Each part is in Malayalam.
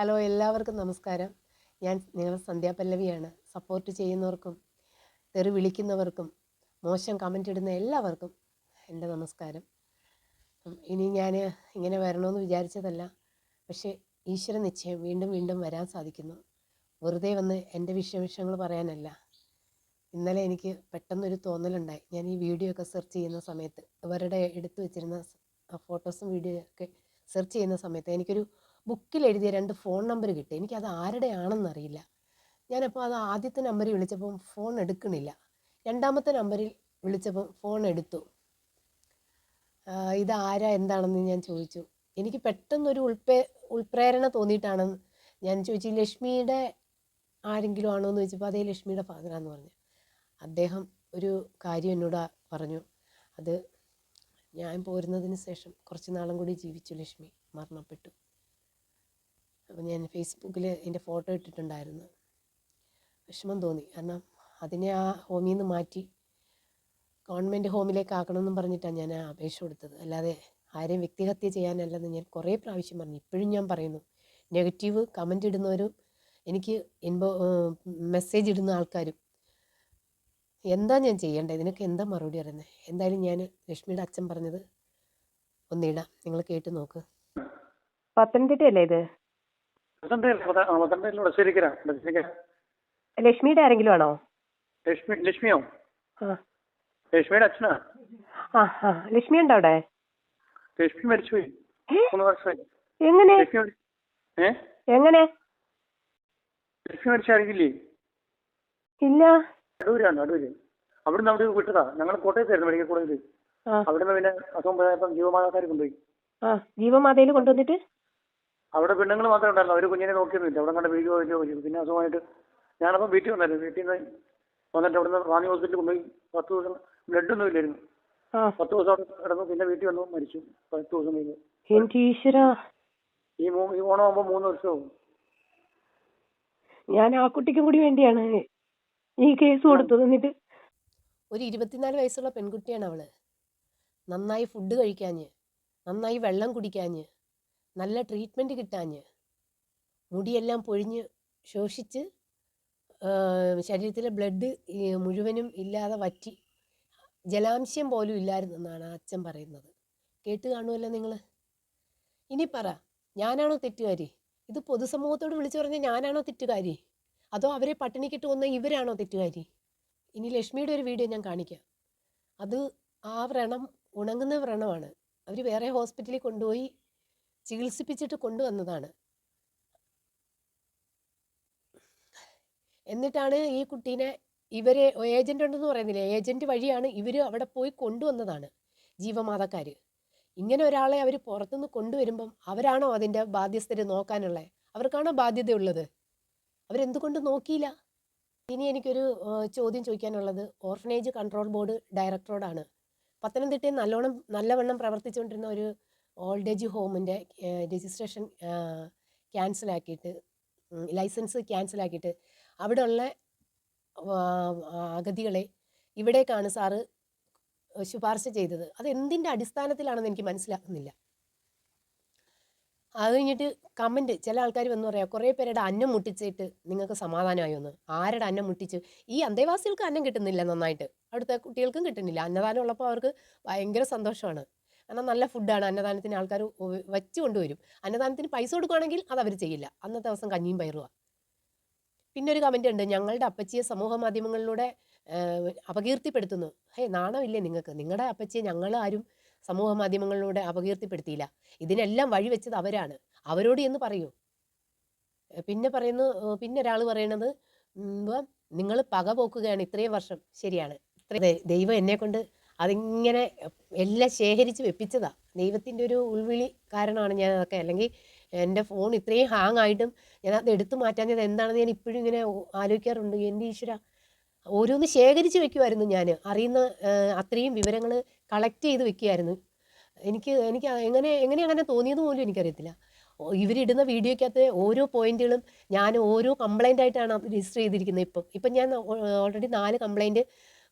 ഹലോ എല്ലാവർക്കും നമസ്കാരം. ഞാൻ നിങ്ങളുടെ സന്ധ്യ പല്ലവിയാണ്. സപ്പോർട്ട് ചെയ്യുന്നവർക്കും തെറി വിളിക്കുന്നവർക്കും മോശം കമന്റ് ഇടുന്ന എല്ലാവർക്കും എന്റെ നമസ്കാരം. ഇനി ഞാൻ ഇങ്ങനെ വരണമെന്ന് വിചാരിച്ചതല്ല പക്ഷേ ഈശ്വര നിശ്ചയം വീണ്ടും വീണ്ടും വരാൻ സാധിക്കുന്നു. വെറുതെ വന്ന് എന്റെ വിശേഷങ്ങൾ പറയാനല്ല. ഇന്നലെ എനിക്ക് പെട്ടെന്നൊരു തോന്നലുണ്ടായി. ഞാൻ ഈ വീഡിയോ ഒക്കെ സെർച്ച് ചെയ്യുന്ന സമയത്ത് ഇവരുടെ എടുത്തു വെച്ചിരുന്ന ഫോട്ടോസും വീഡിയോ ഒക്കെ സെർച്ച് ചെയ്യുന്ന സമയത്ത് എനിക്കൊരു ബുക്കിൽ എഴുതിയ രണ്ട് ഫോൺ നമ്പർ കിട്ടി. എനിക്കത് ആരുടെയാണെന്നറിയില്ല ഞാനപ്പോൾ അത് ആദ്യത്തെ നമ്പറിൽ വിളിച്ചപ്പം ഫോൺ എടുക്കണില്ല. രണ്ടാമത്തെ നമ്പറിൽ വിളിച്ചപ്പം ഫോൺ എടുത്തു. ഇത് ആരാ എന്താണെന്ന് ഞാൻ ചോദിച്ചു. എനിക്ക് പെട്ടെന്നൊരു ഉൾപ്രേ ഉൾപ്രേരണ തോന്നിയിട്ടാണ് ഞാൻ ചോദിച്ചു. ലക്ഷ്മിയുടെ ആരെങ്കിലും ആണോ? എന്ന് ചോദിച്ചപ്പോൾ അതേ ലക്ഷ്മിയുടെ ഫാദറാന്ന് പറഞ്ഞു. അദ്ദേഹം ഒരു കാര്യം എന്നോട് പറഞ്ഞു. അത് ഞാൻ പോരുന്നതിന് ശേഷം കുറച്ച് നാളും കൂടി ജീവിച്ചു ലക്ഷ്മി. മരണപ്പെട്ടു. അപ്പോൾ ഞാൻ ഫേസ്ബുക്കിൽ എന്റെ ഫോട്ടോ ഇട്ടിട്ടുണ്ടായിരുന്നു. വിഷമം തോന്നി. കാരണം അതിനെ ആ ഹോമിൽ നിന്ന് മാറ്റി ഗവൺമെന്റ് ഹോമിലേക്ക് ആക്കണമെന്നും പറഞ്ഞിട്ടാണ് ഞാൻ ആ അപേക്ഷ കൊടുത്തത്. അല്ലാതെ ആരെയും വ്യക്തിഹത്യ ചെയ്യാനല്ലെന്ന് ഞാൻ കുറേ പ്രാവശ്യം പറഞ്ഞു. ഇപ്പോഴും ഞാൻ പറയുന്നു. നെഗറ്റീവ് കമന്റ് ഇടുന്നവരും എനിക്ക് ഇൻബോ മെസ്സേജ് ഇടുന്ന ആൾക്കാരും. എന്താ ഞാൻ ചെയ്യേണ്ടത്? ഇതിനൊക്കെ എന്താ മറുപടി പറയുന്നത് എന്തായാലും ഞാൻ ലക്ഷ്മിയുടെ അച്ഛൻ പറഞ്ഞത് ഒന്നിടാം. നിങ്ങൾ കേട്ട് നോക്ക്. പത്തനംതിട്ടയല്ലേ ഇത്? ലക്ഷ്മിയുടെ ആരെങ്കിലും ആണോ? ലക്ഷ്മി ലക്ഷ്മിയോ? ലക്ഷ്മിയുടെ അച്ഛനാ. ലക്ഷ്മി ഉണ്ടോ അവിടെ? ലക്ഷ്മി മരിച്ചുപോയി? മൂന്ന് വർഷമായി. എങ്ങനെ? എങ്ങനെ? ലക്ഷ്മി മരിച്ച അറിയില്ലേ ഇല്ല. അടൂരാണ് അടൂര്. അവിടുന്ന് അവിടെ വിട്ടതാ. ഞങ്ങൾ കോട്ടയത്തായിരുന്നു മെഡിക്കൽ കോളേജിൽ അവിടുന്ന് പിന്നെ അസുഖം പോയപ്പം ജീവമാതാക്കാർ കൊണ്ടുപോയി. ജീവമാതയിൽ കൊണ്ടുവന്നിട്ട്? അവിടെ പെണ്ണുങ്ങൾ മാത്രമേ ഉണ്ടായിരുന്നു അവർ കുഞ്ഞിനെ നോക്കിയൊന്നുമില്ല അവിടെ കണ്ട വീട്ടിൽ വീഡിയോ ചെയ്തു പിന്നെ അസുഖമായിട്ട് ഞാനപ്പം വീട്ടിൽ വന്നായിരുന്നു. വീട്ടിൽ നിന്ന് വന്നിട്ട് അവിടുന്ന് റാന്നി ഹോസ്പിറ്റലിൽ കൊണ്ടുപോയി. പത്ത് ദിവസം ബ്ലഡൊന്നും ഇല്ലായിരുന്നു. പത്ത് ദിവസം അവിടെ കിടന്നു. പിന്നെ വീട്ടിൽ വന്നു. മരിച്ചു. പത്ത് ദിവസം കഴിഞ്ഞു. ഈശ്വര? ഈ ഈ ഓണം ആകുമ്പോൾ മൂന്ന് വർഷമാകും ഞാൻ ആ കുട്ടിക്കും കൂടി വേണ്ടിയാണ് ഈ കേസ് കൊടുത്തത്. എന്നിട്ട് ഒരു ഇരുപത്തിനാല് വയസ്സുള്ള പെൺകുട്ടിയാണ് അവൾ. നന്നായി ഫുഡ് കഴിക്കാഞ്ഞ് നന്നായി വെള്ളം കുടിക്കാഞ്ഞ്. നല്ല ട്രീറ്റ്മെന്റ് കിട്ടാഞ്ഞ്. മുടിയെല്ലാം പൊഴിഞ്ഞ് ശോഷിച്ച് ശരീരത്തിലെ ബ്ലഡ് മുഴുവനും ഇല്ലാതെ വറ്റി. ജലാംശം പോലും ഇല്ലായിരുന്നെന്നാണ് അച്ഛൻ പറയുന്നത്. കേട്ട് കാണുമല്ലോ നിങ്ങൾ ഇനി പറ ഞാനാണോ തെറ്റുകാരി? ഇത് പൊതുസമൂഹത്തോട് വിളിച്ചു പറഞ്ഞ ഞാനാണോ തെറ്റുകാരി? അതോ അവരെ പട്ടിണിക്കിട്ട് വന്ന ഇവരാണോ തെറ്റുകാരി? ഇനി ലക്ഷ്മിയുടെ ഒരു വീഡിയോ ഞാൻ കാണിക്കാം. അത് ആ വ്രണം ഉണങ്ങുന്ന വ്രണമാണ്. അവർ വേറെ ഹോസ്പിറ്റലിൽ കൊണ്ടുപോയി ചികിത്സിപ്പിച്ചിട്ട് കൊണ്ടുവന്നതാണ്. എന്നിട്ടാണ് ഈ കുട്ടീനെ ഇവരെ ഏജന്റ് ഉണ്ടെന്ന് പറയുന്നില്ല? ഏജന്റ് വഴിയാണ് ഇവർ അവിടെ പോയി കൊണ്ടുവന്നതാണ് ജീവമാതക്കാർ ഇങ്ങനെ ഒരാളെ അവർ പുറത്തുനിന്ന് കൊണ്ടുവരുമ്പം അവരാണോ അതിന്റെ ബാധ്യസ്ഥരെ നോക്കാനുള്ളത് അവർക്കാണോ ബാധ്യതയുള്ളത്? അവരെന്തുകൊണ്ട് നോക്കിയില്ല? ഇനി എനിക്കൊരു ചോദ്യം ചോദിക്കാനുള്ളത്. ഓർഫനേജ് കൺട്രോൾ ബോർഡ് ഡയറക്ടറോടാണ്. പത്തനംതിട്ടയിൽ നല്ലോണം നല്ലവണ്ണം പ്രവർത്തിച്ചുകൊണ്ടിരുന്ന ഒരു ഓൾഡ് ഏജ് ഹോമിന്റെ രജിസ്ട്രേഷൻ ക്യാൻസലാക്കിയിട്ട് ലൈസൻസ് ക്യാൻസലാക്കിയിട്ട് അവിടെയുള്ള അഗതികളെ ഇവിടേക്കാണ് സാറ് ശുപാർശ ചെയ്തത്. അത് എന്തിന്റെ അടിസ്ഥാനത്തിലാണെന്ന് എനിക്ക് മനസ്സിലാക്കുന്നില്ല അത് കഴിഞ്ഞിട്ട് കമന്റ് ചില ആൾക്കാർ വന്ന് പറയാം കുറേ പേരുടെ അന്നം മുട്ടിച്ചിട്ട് നിങ്ങൾക്ക് സമാധാനമായി ഒന്ന് ആരുടെ അന്നം മുട്ടിച്ച്? ഈ അന്തേവാസികൾക്ക് അന്നം കിട്ടുന്നില്ല നന്നായിട്ട്. അവിടുത്തെ കുട്ടികൾക്കും കിട്ടുന്നില്ല. അന്നദാനം ഉള്ളപ്പോൾ അവർക്ക് ഭയങ്കര സന്തോഷമാണ്. കാരണം നല്ല ഫുഡാണ് അന്നദാനത്തിന് ആൾക്കാർ വെച്ച് കൊണ്ടുവരും. അന്നദാനത്തിന് പൈസ കൊടുക്കുകയാണെങ്കിൽ അത് അവർ ചെയ്യില്ല. അന്നത്തെ ദിവസം കഞ്ഞിയും പയറുക പിന്നെ ഒരു കമന്റ് ഉണ്ട്. ഞങ്ങളുടെ അപ്പച്ചിയെ സമൂഹ മാധ്യമങ്ങളിലൂടെ അപകീർത്തിപ്പെടുത്തുന്നു. ഹേ നാണമില്ലേ നിങ്ങൾക്ക്? നിങ്ങളുടെ അപ്പച്ചിയെ ഞങ്ങൾ ആരും സമൂഹ മാധ്യമങ്ങളിലൂടെ അപകീർത്തിപ്പെടുത്തിയില്ല. ഇതിനെല്ലാം വഴിവെച്ചത് അവരാണ്. അവരോട് എന്ന് പറയൂ. പിന്നെ പറയുന്നു പിന്നെ ഒരാൾ പറയണത് നിങ്ങൾ പക പോക്കുകയാണ് ഇത്രയും വർഷം. ശരിയാണ്. ഇത്ര- ദൈവം എന്നെ കൊണ്ട് അതിങ്ങനെ എല്ലാം ശേഖരിച്ച് വെപ്പിച്ചതാ. ദൈവത്തിന്റെ ഒരു ഉൾവിളി കാരണമാണ് ഞാൻ അതൊക്കെ അല്ലെങ്കിൽ എന്റെ ഫോൺ ഇത്രയും ഹാങ് ആയിട്ടും ഞാൻ അത് എടുത്തു മാറ്റാഞ്ഞത് എന്താണെന്ന് ഞാൻ ഇപ്പോഴും ഇങ്ങനെ ആലോചിക്കാറുണ്ട്. എന്റെ ഈശ്വര ഓരോന്ന് ശേഖരിച്ച് വെക്കുമായിരുന്നു ഞാൻ. അറിയുന്ന അത്രയും വിവരങ്ങൾ കളക്ട് ചെയ്ത് വെക്കുമായിരുന്നു എനിക്ക് എനിക്ക് എങ്ങനെ എങ്ങനെ അങ്ങനെ തോന്നിയത് പോലും എനിക്കറിയത്തില്ല. ഇവരിടുന്ന വീഡിയോയ്ക്കകത്ത് ഓരോ പോയിന്റുകളും ഞാൻ ഓരോ കംപ്ലൈന്റ് ആയിട്ടാണ് രജിസ്റ്റർ ചെയ്തിരിക്കുന്നത് ഇപ്പം. ഇപ്പം ഞാൻ ഓൾറെഡി നാല് കംപ്ലൈന്റ്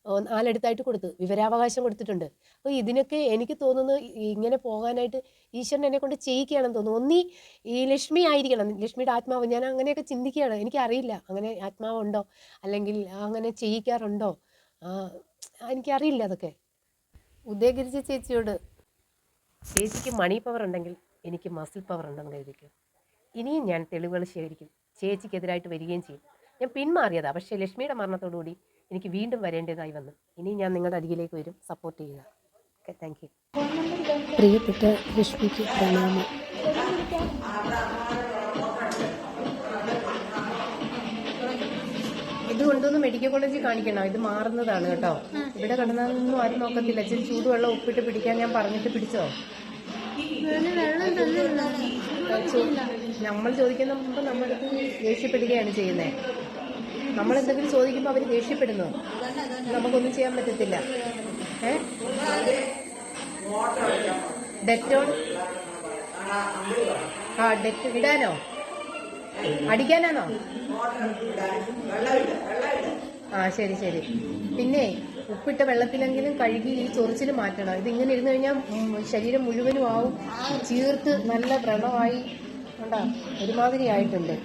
നാലെടുത്തായിട്ട് കൊടുത്തു. വിവരാവകാശം കൊടുത്തിട്ടുണ്ട്. അപ്പോൾ ഇതിനൊക്കെ എനിക്ക് തോന്നുന്നു ഇങ്ങനെ പോകാനായിട്ട് ഈശ്വരൻ എന്നെ കൊണ്ട് ചെയ്യിക്കുകയാണെന്ന് തോന്നുന്നു. ഒന്നീ ഈ ലക്ഷ്മി ആയിരിക്കണം. ലക്ഷ്മിയുടെ ആത്മാവ്. ഞാൻ അങ്ങനെയൊക്കെ ചിന്തിക്കുകയാണ്. എനിക്കറിയില്ല. അങ്ങനെ ആത്മാവുണ്ടോ? അല്ലെങ്കിൽ അങ്ങനെ ചെയ്യിക്കാറുണ്ടോ? എനിക്കറിയില്ല അതൊക്കെ. ഉദയഗിരിജ ചേച്ചിയോട് ചേച്ചിക്ക് മണി പവർ ഉണ്ടെങ്കിൽ എനിക്ക് മസിൽ പവർ ഉണ്ടെന്ന് കരുതിക്കും. ഇനിയും ഞാൻ തെളിവുകൾ ശേഖരിക്കും. ചേച്ചിക്കെതിരായിട്ട് വരികയും ചെയ്യും. ഞാൻ പിന്മാറിയതാണ് പക്ഷേ ലക്ഷ്മിയുടെ മരണത്തോടുകൂടി എനിക്ക് വീണ്ടും വരേണ്ടതായി വന്നു. ഇനി ഞാൻ നിങ്ങളുടെ അരികിലേക്ക് വരും. സപ്പോർട്ട് ചെയ്യുക. ഓക്കെ താങ്ക് യു പ്രിയപ്പെട്ട രശ്മിക്ക് പ്രണാമം. ഇത് കൊണ്ടൊന്ന് മെഡിക്കൽ കോളേജിൽ കാണിക്കണം. ഇത് മാറുന്നതാണ് കേട്ടോ. ഇവിടെ കിടന്നൊന്നും ആരും നോക്കത്തില്ല. ഇച്ചിരി ചൂടുവെള്ളം ഉപ്പിട്ട് പിടിക്കാൻ ഞാൻ പറഞ്ഞിട്ട് പിടിച്ചോ? നമ്മൾ ചോദിക്കുന്ന മുമ്പ് നമ്മളടുത്ത് ദേഷ്യപ്പെടുകയാണ് ചെയ്യുന്നത് നമ്മൾ എന്തെങ്കിലും ചോദിക്കുമ്പോൾ അവർ ദേഷ്യപ്പെടുന്നു? നമുക്കൊന്നും ചെയ്യാൻ പറ്റത്തില്ല. ഏ? ഡെറ്റോൾ? ആ ഡെറ്റ് ഇടാനോ? അടിക്കാനാണോ? ആ ശരി ശരി. പിന്നെ ഉപ്പിട്ട വെള്ളത്തിലെങ്കിലും കഴുകി ഈ ചൊറിച്ചിൽ മാറ്റണം. ഇത് ഇങ്ങനെ ഇരുന്ന് കഴിഞ്ഞാൽ ശരീരം മുഴുവനും ആവും. ചീർത്ത് നല്ല വ്രണമായി. ഉണ്ടാ ഒരുമാതിരി ആയിട്ടുണ്ട്.